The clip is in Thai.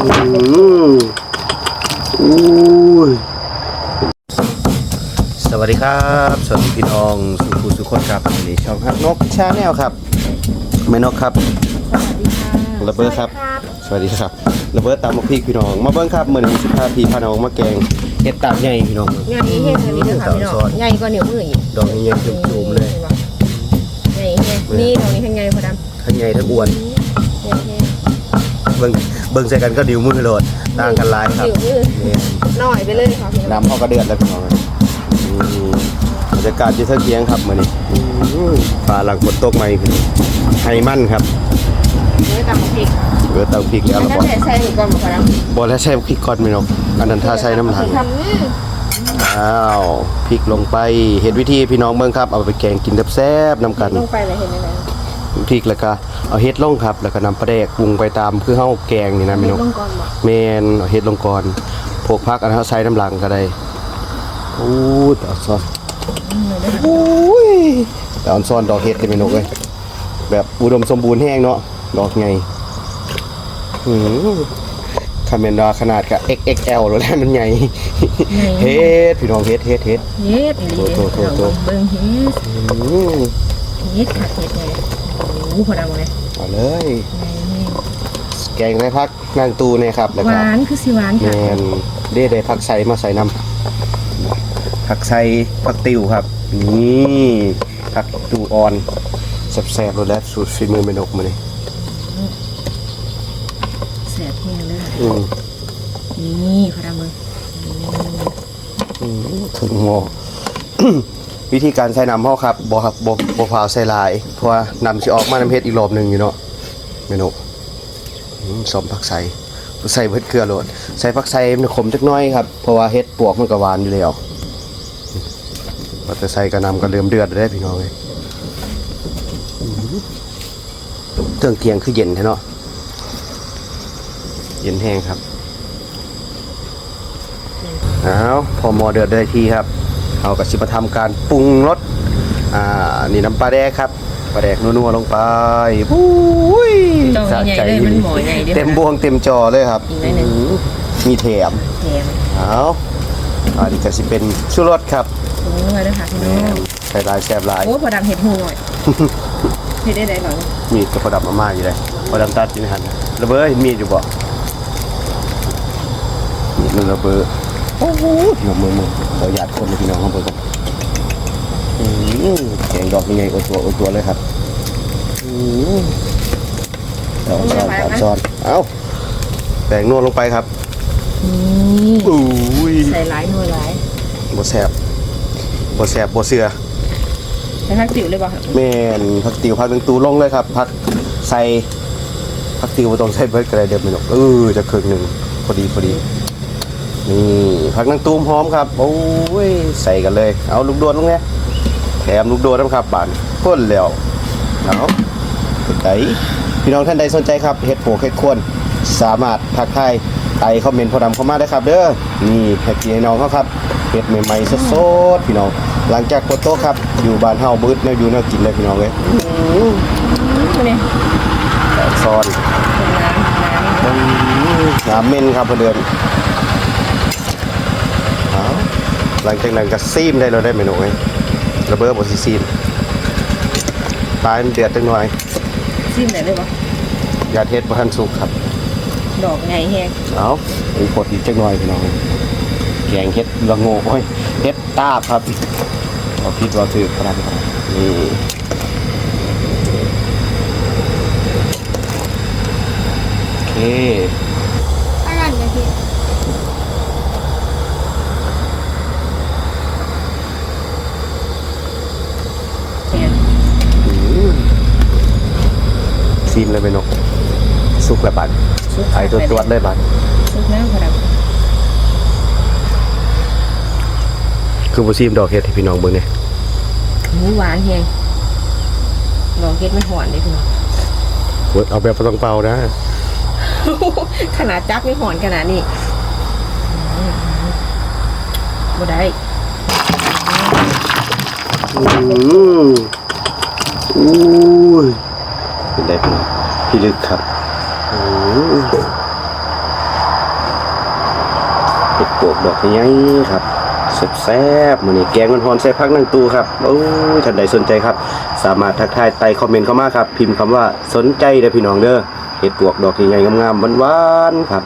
อืมอุ้ยสวัสดีครับ สวัสดีพี่น้อง สุขุสุขคนครับวันนี้ช่องฮักนกชาแนลครับแม่นกครับระเบิดครับ สวัสดีครับระเบิดตามมาพี่พี่น้อง มาเบิ้งครับเหมือนสิบห้าพี่พาน้องมาแกงเห็ดตามใหญ่พี่น้องงานนี้เฮ็ดอันนี้เด้อค่ะพี่น้องใหญ่กว่านิ้วมืออีกดอกนี้ยังจุ่มๆเลยใหญ่แฮะนี่ดอกนี้ทั้งใหญ่พอดำทั้งใหญ่ทั้งอ้วนใหญ่แฮะเบิ้งเบิ้งใส่กันก็ดิวมือโหลดต่างกันหลายครับนิ้วมือนี่น้อยไปเลยค่ะพี่น้องน้ำเขาก็เดือดแล้วพี่น้องอืมบรรยากาศอยู่เท่าเคียงครับมื้อนี้อืมฟ้าหลังฝนตกใหม่พี่น้องไฮมันครับเนื้อตำพริกเออเตาพริกแล้วอันเรานั้นบอกใส่ใส่หมูก่อนบ่พอดำบ่แล้วใช้พริกก่อนพี่น้องอันนั้นถ้าใช้น้ำหนังทำนี่อ้าวพริกลงไปเห็นวิธีพี่น้องเบิ่งครับ เอาไปแกงกินแซ่บๆน้ำกันลงไปเลยเห็นไหมคะ พริกแล้วก็เอาเห็ดลงครับ แล้วก็นำปลาแดกปรุงไปตามคือเฮาแกงนี่นะพี่น้องลงก่อนบ่แมนเอาเฮ็ดลงก่อนพวกพักอันเขาใส่น้ำหลังก็ได้โอ้ยแต่เอาซอนโอ้ยแต่อันซอนดอกเฮ็ดเลยเมนูเลยแบบอุดมสมบูรณ์แห้งเนาะดอกไงอืมคาเมนดาขนาดกับ XXL แล้วแหละมันใหญ่เฮ็ดพี่น้องเฮ็ดเฮ็ดเฮ็ดเฮ็ดอีหลีโถโถโถเบิ่งเฮ็ดอืมเฮ็ดค่ะเฮ็ดไงโอ้พอดำเลยเอาเลย แกงได้พักนั่งตูเนี่ยครับแล้วหก็วานคือสิหวานแมค่ะนได้ได้ผักใส่มาใส่น้ำผักใส่ผักติวครับ นี่ผักติวอ่อนแซ่บๆเลยแล้วสูตรฝีมือเมนกมาเลยแซ่บแห้งเลยอืมนี่พอดำมึงอืมถึงหมอ วิธีการใส่น้ำเฮาครับบ่ครับบ่บ่พาวใส่หลายเพราะว่าน้ำสิออกมาน้ำเฮ็ดอีกรอบหนึงอยู่เนาะเมนกอืมสมผักใส่ใส่เบิดเกลือโลดใส่ผักใส่มันขมจักหน้อยครับเพราะว่าเฮ็ดปวกมันก็หวานอยู่แล้วว่าแต่ใส่กระนำก็เริ่มเดือดแล้วพี่น้องเอ้ยเครื่องเคียงคือเย็นใช่เนาะเย็นแห้งครับเอาพอหมอเดือดได้ที่ครับ เอากับชิมาทำการปรุงรสอ่านี่น้ำปลาแดกครับปลาแดกนัวๆลงไปปุ้ยจองใหญ่เลยมันหมอใหญ่เดียวเต็มบวงเต็มจอเลยครับอีกหน่อยหนึ่งอื้อมีแถมแถมเอาอันนี้ก็สิเป็นชูรสครับถุงมือด้วยค่ะพี่น้องใส่ลายแซบลายโอ้พอดำเห็ดหูหน่อยเห็ดได้ไหนหรอมีดกับประดับมาม่าอยู่เลยประดับตัดอยู่ในหันระเบิดเห็นมีดอยู่บ่มีดมันระเบิด โอ้โหพี่น้องมือมือขอหยาดคนเลยพี่น้องข้างบนกันอืมแกงดอกยังไงโอตัวโอตัวเลยครับอืมสองช้อนสามช้อนเอ้าแบ่งนวดลงไปครับนี่อุ้ยใส่หลายหน่วยหลายบ่แสบบ่แสบบ่เสือใส่ผักติ๋วเลยป่ะแม่นผักติวผักตึงตูลงเลยครับผักใส่ผักติวบ่ต้องใส่เบิดก็ได้เดี๋ยวมันออกเออจะครึ่งหนึ่งพอดีพอดีนี่ ผักนางตูมหอมครับโอ้ยใส่กันเลย เอาลูกโดดลงเนี่ยแถมลูกโดดนะครับบานพ่นแล้วเอาเป็นไงพี่น้องท่านใดสนใจครับเฮ็ดโปกเฮ็ดควนสามารถทักทายไต่คอมเมนต์พอดำเข้ามาได้ครับ เด้อนี่ให้พี่ให้น้องเขาครับเฮ็ดใหม่ๆสดๆพี่น้องหลังจากโคโต๊ะครับ อยู่บ้านเฮาบึดแนวอยู่แนวกินเลยพี่น้องเอ้ยนี่แตกซอนน้ำน้ำน้ำเม่นครับเพื่อนเดือนเอา หลังจากนั้นก็ซีมได้เราได้เมนูไงระเบิดบดซีซีมปลามันเดือดจังหน่อยซิมไหนเลยป่ะยาเทศประทันสุกครับ ดอกไงแห้งเอาอีกปดอีกจังหน่อยพี่น้องแกงเฮ็ดละโงกโอ้ยเฮ็ดตาบครับเราคิดว่าถือพลังนี่โอเค อันนั้นเลยพี่ ซีมเลยเมนูสุกแล้วบัดไอตัวตรวจเลยบัดซุปน้ำพอดคือบ่ซีมดอกเฮ็ดให้พี่น้องเบิ่งเนี่ยำหมูหวานแห้งดอกเห็ดไม่หวานเลยพี่น้องเอาแบบบ่ต้องเป่านะ ขนาดจับไม่หอนขนาดนี้บ่ได้อืมอู้ยเป็นไดพี่น้อง ที่ลึกครับเห็ดปวกดอกใหญ่ครับแซ่บๆมือนี่แกงมันหอนใส่พักนั่งตูครับโอ้ยท่านใดสนใจครับ สามารถทักทายไต่คอมเมนต์เข้ามาครับ พิมพ์คำว่าสนใจเด้อพี่น้องเด้อเห็ดปวกดอกใหญ่ๆงามๆหวานๆครับ